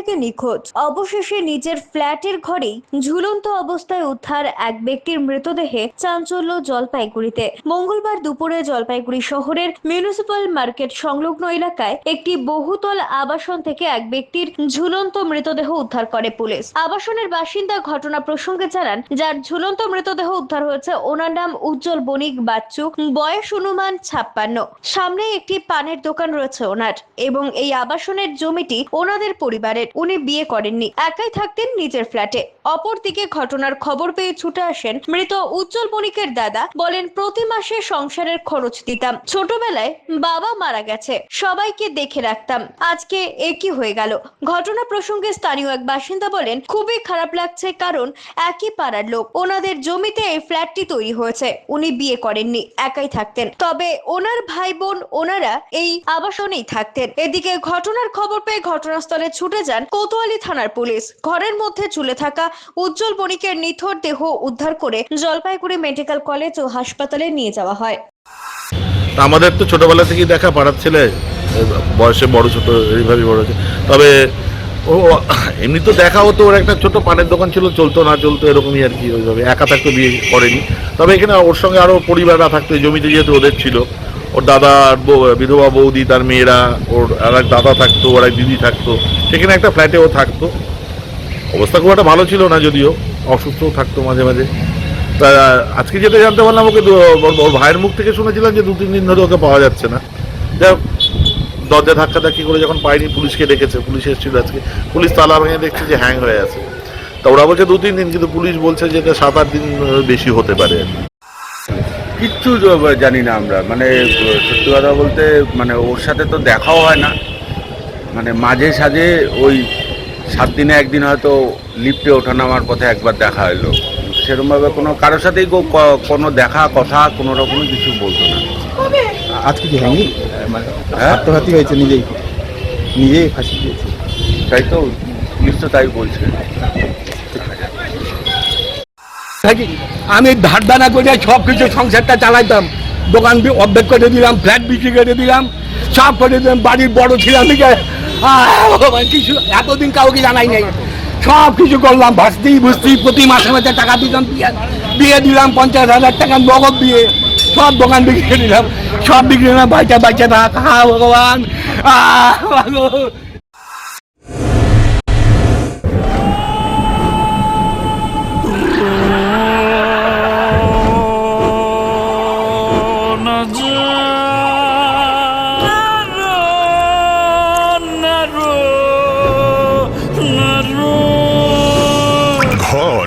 থেকে নিখোঁজ। অবশেষে নিজের ফ্ল্যাটের ঘরেই ঝুলন্ত অবস্থায় উদ্ধার এক ব্যক্তির মৃতদেহে চাঞ্চল্য জলপাইগুড়িতে। মঙ্গলবার দুপুরে জলপাইগুড়ি শহরের মিউনিসিপাল মার্কেট সংলগ্ন এলাকায় একটি বহুতল আবাসন থেকে এক ব্যক্তির ঝুলন্ত মৃতদেহ উদ্ধার করে পুলিশ। আবাসনের বাসিন্দা ঘটনা প্রসঙ্গে জানান, যার ঝুলন্ত মৃতদেহ উদ্ধার হয়েছে ওনার নাম উজ্জ্বল বণিক বাচ্চু, বয়স অনুমান ছাপ্পান্ন। সামনে একটি পানের দোকান রয়েছে ওনার এবং এই আবাসনের জমিটি ওনাদের পরিবারের। উনি বিয়ে করেননি একাই থাকতেন নিজের ফ্ল্যাটে অপরদিকে ঘটনার খবর পেয়ে ছুটে আসেন মৃত উজ্জ্বল বণিকের দাদা বলেন, প্রতি মাসে সংসারের খরচ দিতাম। ছোটবেলায় বাবা মারা গেছে, সবাইকে দেখে রাখতাম। আজকে একই হয়ে গেল। ঘটনা প্রসঙ্গে স্থানীয় এক বাসিন্দা বলেন, খুবই খারাপ লাগছে কারণ একই পাড়ার লোক। ওনাদের জমিতে এই ফ্ল্যাটটি তৈরি হয়েছে। উনি বিয়ে করেননি, একাই থাকতেন। তবে ওনার ভাই বোন ওনারা এই আবাসনেই থাকতেন। এদিকে ঘটনার খবর পেয়ে ঘটনাস্থলে ছুটে যান কোতোয়ালি থানার পুলিশ। ঘরের মধ্যে চুলে থাকা উজ্জ্বল বণিকের নিথর দেহ উদ্ধার করে জলপাইগুড়ি মেডিকেল কলেজ ও হাসপাতালে নিয়ে যাওয়া হয়। আমাদের তো ছোটবেলা থেকেই দেখা, পাড়ার ছেলে বয়সে বড় ছোট, এইভাবেই বড় হয়েছে। তবে ও এমনি তো দেখা হতো, ওর একটা ছোট পানের দোকান ছিল, চলতো না চলতো, এরকমই আর কি ওইভাবে। একা থাকতো, বিয়ে করেনি। তবে এখানে ওর সঙ্গে আরও পরিবাররা থাকতো জমিতে যেহেতু ওদের ছিল। ওর দাদা বিধবা বৌদি, তার মেয়েরা, ওর আর এক দাদা থাকতো, ওর এক দিদি থাকতো। সেখানে একটা ফ্ল্যাটে ও থাকতো। অবস্থা খুব একটা ভালো ছিল না যদিও অসুস্থও থাকতো মাঝে মাঝে। তা আজকে যেটা জানতে পারলাম ওকে ওর ভাইয়ের মুখ থেকে শুনেছিলাম যে দু তিন দিন ধরে ওকে পাওয়া যাচ্ছে না। হোক, দরজা ধাক্কা ধাক্কি করে যখন পাইনি পুলিশকে ডেকেছে পুলিশ এসেছিল আজকে। পুলিশ তালা ভেঙে দেখছে যে হ্যাং হয়ে আছে। তা ওরা বলছে দু তিন দিন কিন্তু পুলিশ বলছে যে এটা সাত আট দিন বেশি হতে পারে। কিচ্ছু জানি না আমরা। মানে সত্যি কথা বলতে মানে ওর সাথে তো দেখাও হয় না। মানে মাঝে সাঝে ওই সাত দিনে একদিন হয়তো লিফটে ওঠানামার পথে একবার দেখা হলো সেরকমভাবে কোনো কারোর সাথেই কোনো দেখা কথা কোনো রকমই কিছু বলতো না। আজকে কি হয়নি? মানে হ্যাঁ? আত্মঘাতী হয়েছে নিজেই। নিজেই ফাঁসি দিয়েছে। তাই তো পুলিশ তো তাই বলছে। থাকি আমি ধার দানা করে সব কিছু সংসারটা চালাইতাম। দোকান অর্ধেক করে দিলাম ফ্ল্যাট বিক্রি করে দিলাম সব করে দিলাম বাড়ির বড় ছিলাম দিকে কিছু এতদিন কাউকে জানাই নাই। সব কিছু করলাম ভাসতেই বুঝতেই প্রতি মাসে মাসে টাকা দিতাম বিয়ে বিয়ে দিলাম পঞ্চাশ হাজার টাকা নগদ দিয়ে সব দোকান বিক্রি করে দিলাম। সব বিক্রি দিলাম বাচ্চা বাচ্চা থাক হা ভগবান আহ,